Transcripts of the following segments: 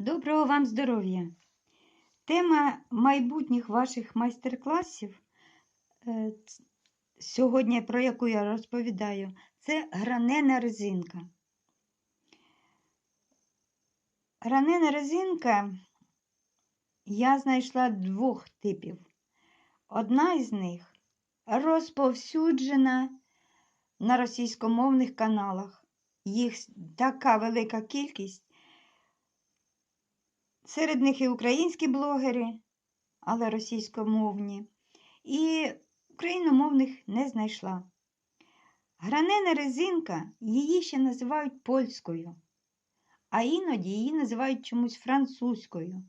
Доброго вам здоров'я! Тема майбутніх ваших майстер-класів, е, сьогодні, про яку я розповідаю, це гранена резинка. Гранена резинка я знайшла двох типів. Одна із них розповсюджена на російськомовних каналах. Їх така велика кількість. Серед них і українські блогери, але російськомовні, і україномовних не знайшла. Гранена резинка, її ще називають польською, а іноді її називають чомусь французькою.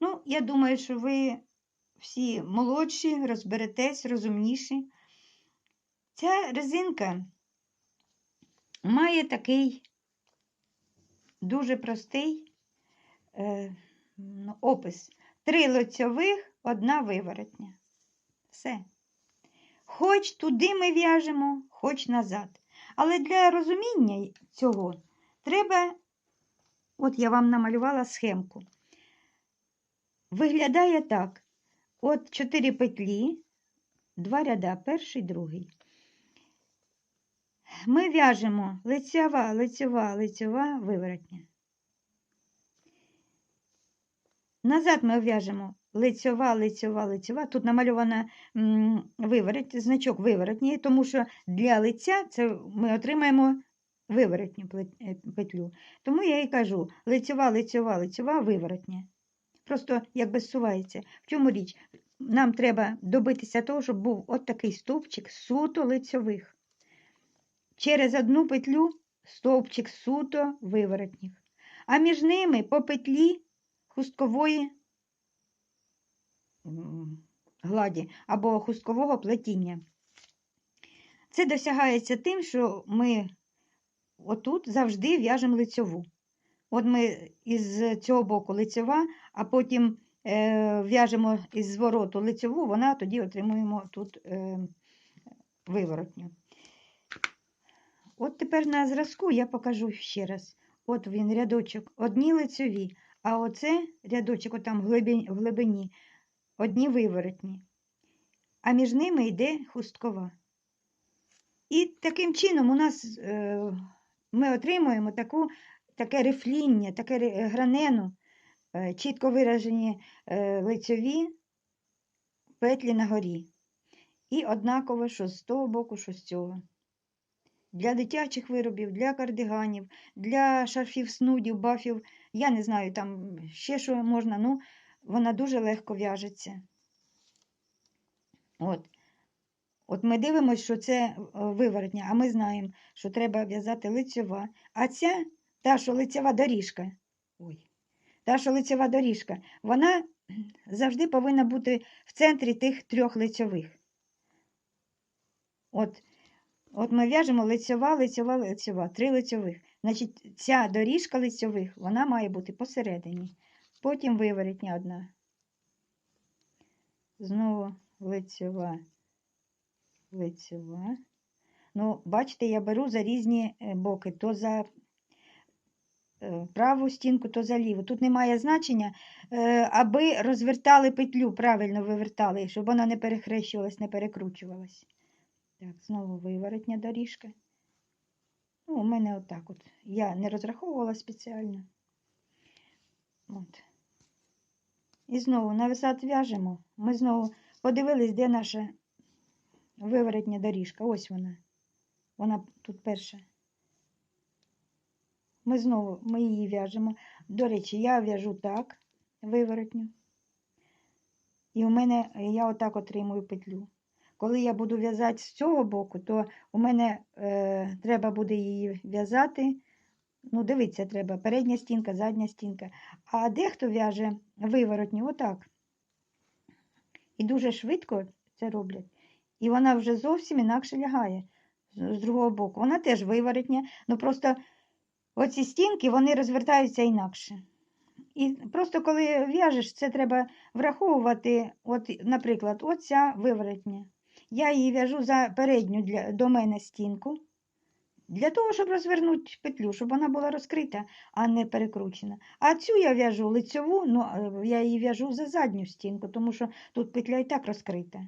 Ну, я думаю, що ви всі молодші, розберетесь, розумніші. Ця резинка має такий дуже простий е, ну, опис. Три лицьових, одна виворотня. Все. Хоч туди ми в'яжемо, хоч назад. Але для розуміння цього треба, от я вам намалювала схемку. Виглядає так: от чотири петлі, два ряда, перший, другий. Ми в'яжемо лицьова, лицьова, лицьова, виворотня. Назад ми в'яжемо лицьова, лицьова, лицьова. Тут намальована м, виворот, значок виворотній, тому що для лиця це ми отримаємо виворотню е, петлю. Тому я і кажу лицьова, лицьова, лицьова, виворотня. Просто якби зсувається. В чому річ? Нам треба добитися того, щоб був от такий стовпчик суто лицьових. Через одну петлю стовпчик суто виворотніх. А між ними по петлі хусткової гладі або хусткового плетіння. Це досягається тим, що ми отут завжди в'яжемо лицьову. От ми із цього боку лицьова, а потім е, в'яжемо із звороту лицьову, вона тоді отримуємо тут е, виворотню. От тепер на зразку я покажу ще раз. От він рядочок, одні лицьові, а оце рядочок отам в глибині, одні виворотні. А між ними йде хусткова. І таким чином у нас е, ми отримуємо таку, таке рифління, таке гранену, е, чітко виражені е, лицьові петлі на горі. І однаково, що з того боку, що з цього. Для дитячих виробів, для кардиганів, для шарфів, снудів, бафів, я не знаю, там ще що можна, ну, вона дуже легко в'яжеться. От. От ми дивимося, що це е, виворотня, а ми знаємо, що треба в'язати лицьова. А ця, та, що лицьова доріжка, ой, та, що лицьова доріжка, вона завжди повинна бути в центрі тих трьох лицьових. От, от ми в'яжемо лицьова, лицьова, лицьова, три лицьових. Значить, ця доріжка лицьових, вона має бути посередині. Потім виворотня одна. Знову лицьова, лицьова. Ну, бачите, я беру за різні е, боки, то за е, праву стінку, то за ліву. Тут немає значення, е, аби розвертали петлю, правильно вивертали, щоб вона не перехрещувалась, не перекручувалась. Так, знову виворотня доріжка. Ну, у мене отак от. Я не розраховувала спеціально. От. І знову назад в'яжемо. Ми знову подивились, де наша виворотня доріжка. Ось вона. Вона тут перша. Ми знову ми її в'яжемо. До речі, я в'яжу так, виворотню. І у мене я отак отримую петлю. Коли я буду в'язати з цього боку, то у мене е, треба буде її в'язати. Ну, дивіться, треба передня стінка, задня стінка. А дехто в'яже виворотню отак. І дуже швидко це роблять. І вона вже зовсім інакше лягає з другого боку. Вона теж виворотня, ну просто оці стінки вони розвертаються інакше. І просто коли в'яжеш, це треба враховувати, от, наприклад, оця виворотня. Я її в'яжу за передню для, до мене стінку, Для того, щоб розвернути петлю, щоб вона була розкрита, а не перекручена. А цю я в'яжу лицьову, ну е, я її в'яжу за задню стінку, тому що тут петля і так розкрита.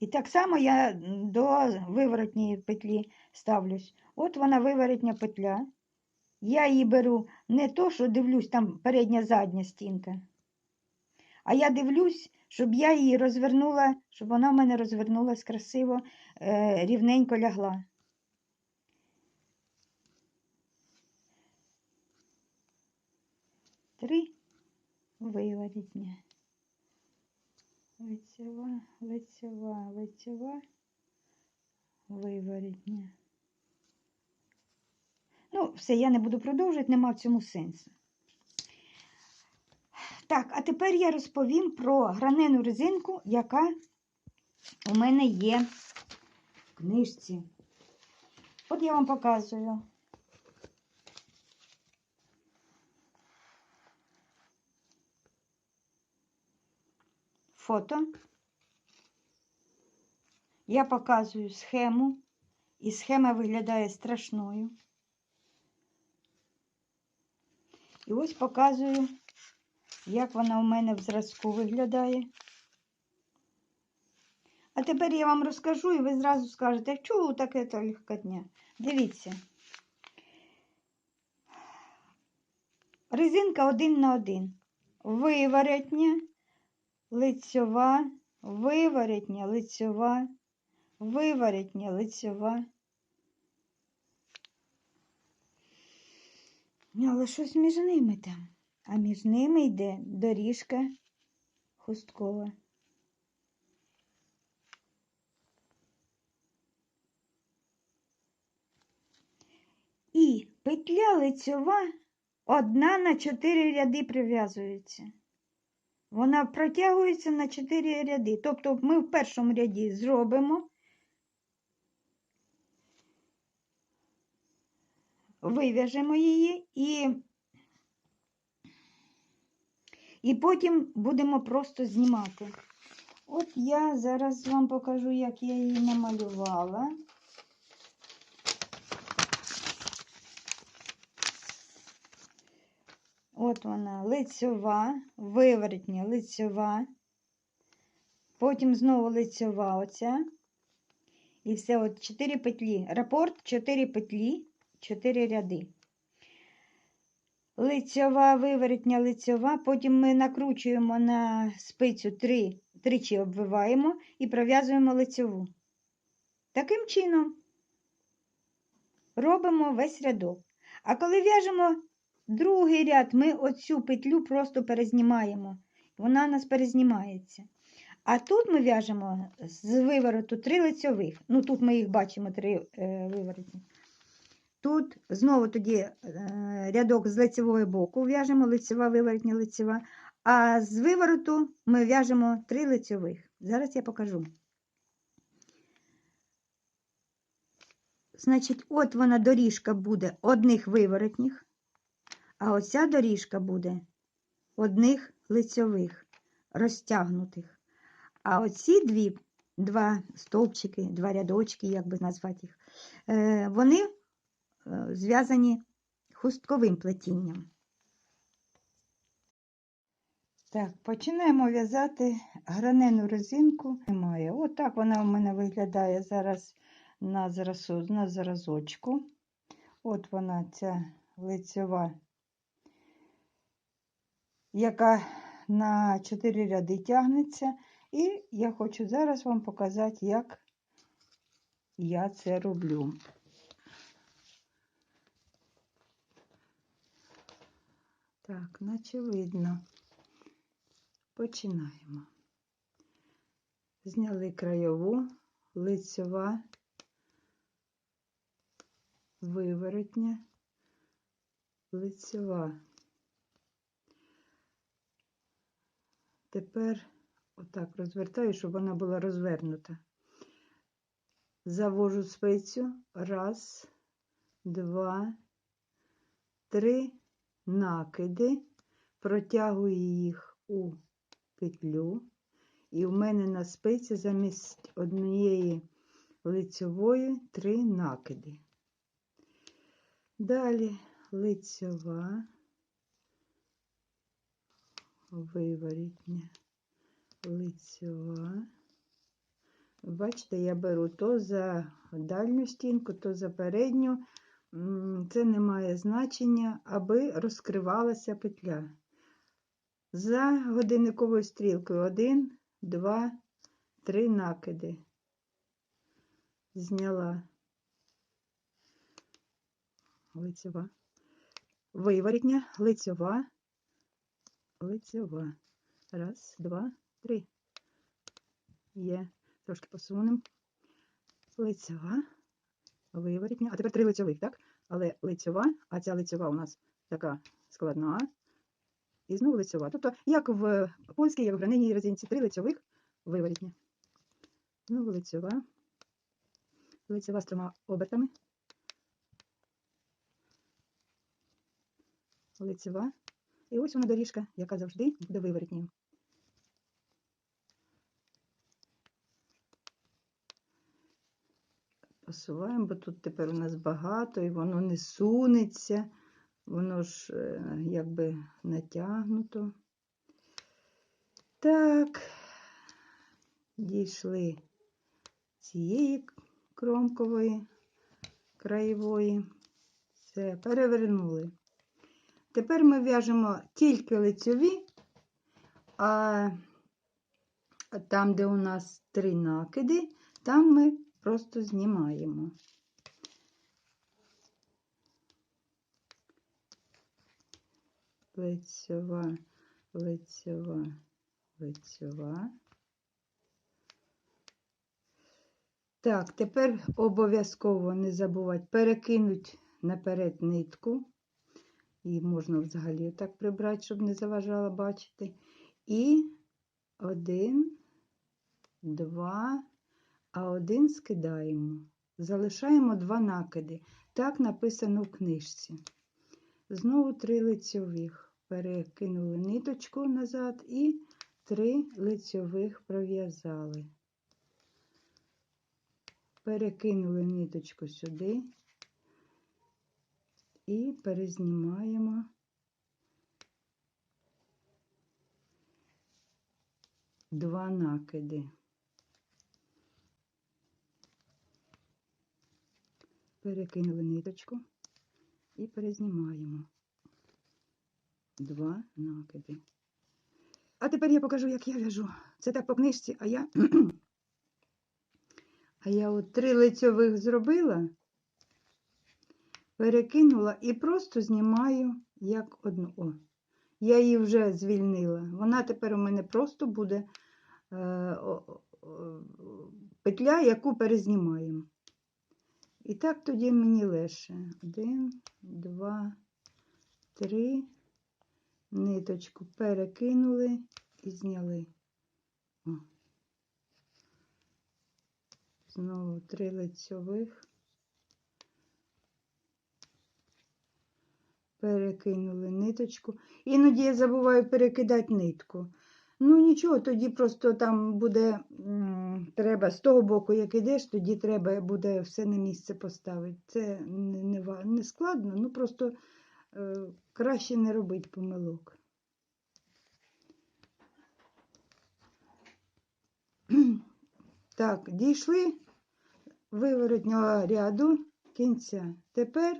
І так само я до виворотньої петлі ставлюсь. От вона виворотня петля. Я її беру не то, що дивлюсь, там передня задня стінка. А я дивлюсь, щоб я її розвернула, щоб вона в мене розвернулась красиво, е, рівненько лягла. Три виворітня. Лицева, лицева, лицева, виворітня. Ну, все, я не буду продовжувати, нема в цьому сенсу. Так, а тепер я розповім про гранену резинку, яка у мене є в книжці. От я вам показую. Фото. Я показую схему, і схема виглядає страшною. І ось показую, як вона у мене в зразку виглядає. А тепер я вам розкажу, і ви зразу скажете, чого таке то легкотня? Дивіться. Резинка один на один. Виворотня, лицьова, виворотня, лицьова, виворотня, лицьова. Ну, але щось між ними там. А між ними йде доріжка хусткова. І петля лицьова одна на чотири ряди прив'язується. Вона протягується на чотири ряди. Тобто ми в першому ряді зробимо, вив'яжемо її і, і потім будемо просто знімати. От я зараз вам покажу, як я її намалювала. От вона лицьова, виворотня лицьова, потім знову лицьова оця. І все, от 4 петлі. Рапорт 4 петлі, 4 ряди. Лицьова, виворотня, лицьова. Потім ми накручуємо на спицю 3, тричі обвиваємо і пров'язуємо лицьову. Таким чином робимо весь рядок. А коли в'яжемо другий ряд, ми оцю петлю просто перезнімаємо. Вона у нас перезнімається. А тут ми в'яжемо з вивороту три лицьових. Ну, тут ми їх бачимо, три е, виворотні. Тут знову тоді е, рядок з лицевого боку в'яжемо лицева, виворотня, лицева. А з вивороту ми в'яжемо три лицьових. Зараз я покажу. Значить, от вона доріжка буде одних виворотніх, а оця доріжка буде одних лицьових, розтягнутих. А оці дві, два стовпчики, два рядочки, як би назвати їх, е, вони зв'язані хустковим плетінням. Так, починаємо в'язати гранену резинку. Немає. Отак вона у мене виглядає зараз на, зразу, на зразочку. От вона, ця лицьова, яка на 4 ряди тягнеться. І я хочу зараз вам показати, як я це роблю. Так, наче видно. Починаємо. Зняли краєву, лицьова, виворотня, лицьова. Тепер отак розвертаю, щоб вона була розвернута. Завожу спицю. Раз, два, три накиди, протягую їх у петлю. І в мене на спиці замість однієї лицьової 3 накиди. Далі лицьова, виворітня, лицьова. Бачите, я беру то за дальню стінку, то за передню. Це не має значення, аби розкривалася петля. За годинниковою стрілкою 1, 2, 3 накиди. Зняла лицьова. Виворітня, лицьова, лицьова. Раз, два, три. Є. Трошки посунемо. Лицьова, виворітня. А тепер три лицьових, так? Але лицьова, а ця лицьова у нас така складна. І знову лицьова. Тобто, як в польській, як в гранинній резинці, три лицьових, виворітня. Знову лицьова. Лицьова з трьома обертами. Лицьова. І ось вона доріжка, яка завжди буде виворітньою. Посуваємо, бо тут тепер у нас багато і воно не сунеться, воно ж е, якби натягнуто. Так, дійшли цієї кромкової, краєвої. Все, перевернули. Тепер ми в'яжемо тільки лицьові, а там, де у нас три накиди, там ми просто знімаємо. Лицьова, лицьова, лицьова. Так, тепер обов'язково не забувати перекинути наперед нитку. Її можна взагалі так прибрати, щоб не заважала бачити. І один, два, а один скидаємо. Залишаємо два накиди. Так написано в книжці. Знову три лицьових. Перекинули ниточку назад і три лицьових пров'язали. Перекинули ниточку сюди і перезнімаємо два накиди. Перекинули ниточку і перезнімаємо два накиди. А тепер я покажу, як я в'яжу. Це так по книжці, а я. А я от три лицьових зробила, перекинула і просто знімаю як одну. О, я її вже звільнила. Вона тепер у мене просто буде е, о, о, петля, яку перезнімаємо. І так тоді мені легше. Один, два, три. Ниточку перекинули і зняли. О. Знову три лицьових. Перекинули ниточку. Іноді я забуваю перекидати нитку. Ну нічого, тоді просто там буде, треба з того боку, як ідеш, тоді треба буде все на місце поставити. Це не, не, не складно, ну просто е, краще не робити помилок. Так, дійшли виворотнього ряду кінця. Тепер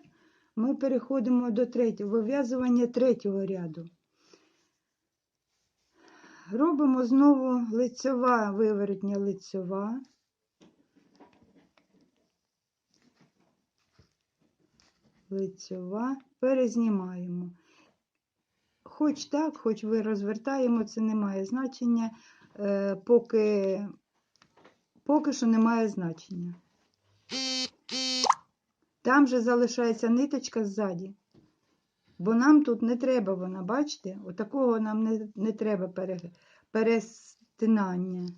ми переходимо до третього, вив'язування третього ряду. Робимо знову лицьова, виворотня лицьова. Лицьова, перезнімаємо. Хоч так, хоч ви розвертаємо, це не має значення, е, поки, поки що не має значення. Там же залишається ниточка ззаді. Бо нам тут не треба вона, бачите? Отакого нам не, не треба пере, перестинання.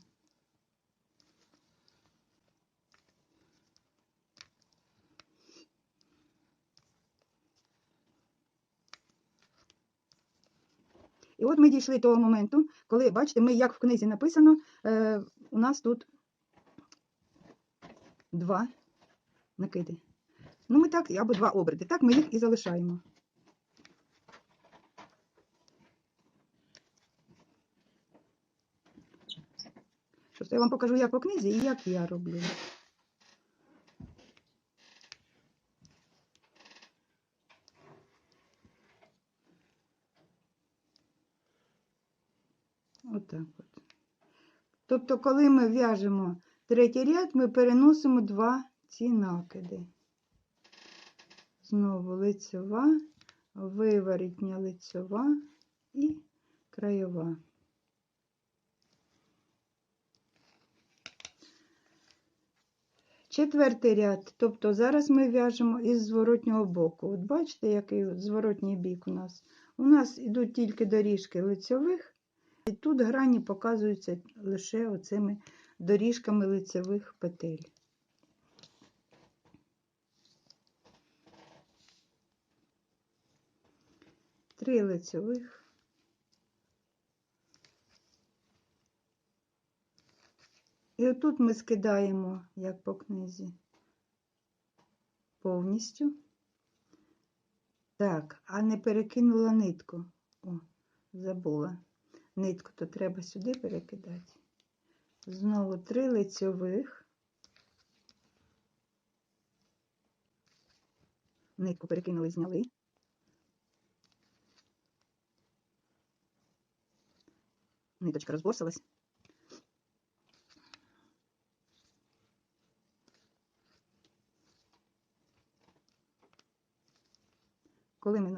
І от ми дійшли того моменту, коли, бачите, ми, як в книзі написано, е, у нас тут два накиди. Ну, ми так, або два оберти. Так ми їх і залишаємо. Просто я вам покажу, як по книзі і як я роблю. Отак от. Тобто, коли ми в'яжемо третій ряд, ми переносимо два ці накиди. Знову лицьова, виворітня лицьова і краєва. Четвертий ряд, тобто зараз ми в'яжемо із зворотнього боку. От бачите, який зворотній бік у нас. У нас йдуть тільки доріжки лицьових, і тут грані показуються лише оцими доріжками лицевих петель. Три лицевих. І отут ми скидаємо, як по книзі, повністю. Так, а не перекинула нитку. О, забула. Нитку то треба сюди перекидати. Знову три лицьових. Нитку перекинули, зняли. Ниточка розборсилась.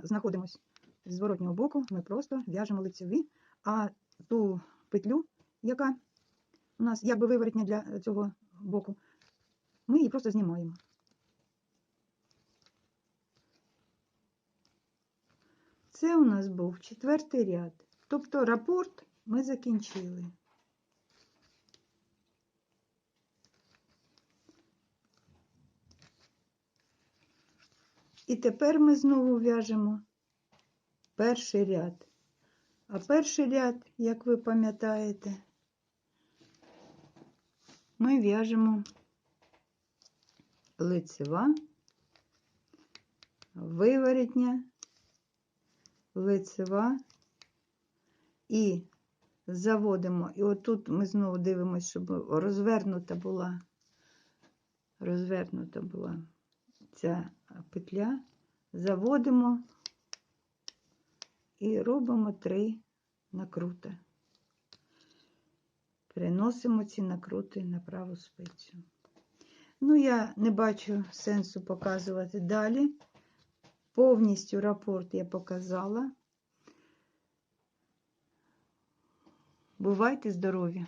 Знаходимося з зворотнього боку, ми просто в'яжемо лицеві, а ту петлю, яка у нас якби виворотня для цього боку, ми її просто знімаємо. Це у нас був четвертий ряд. Тобто рапорт ми закінчили. І тепер ми знову в'яжемо перший ряд. А перший ряд, як ви пам'ятаєте, ми в'яжемо лицева, виворітня, лицева і заводимо. І отут ми знову дивимося, щоб розвернута була, розвернута була ця петля, заводимо і робимо три накрути. Переносимо ці накрути на праву спицю. Ну, я не бачу сенсу показувати далі. Повністю рапорт я показала. Бувайте здорові!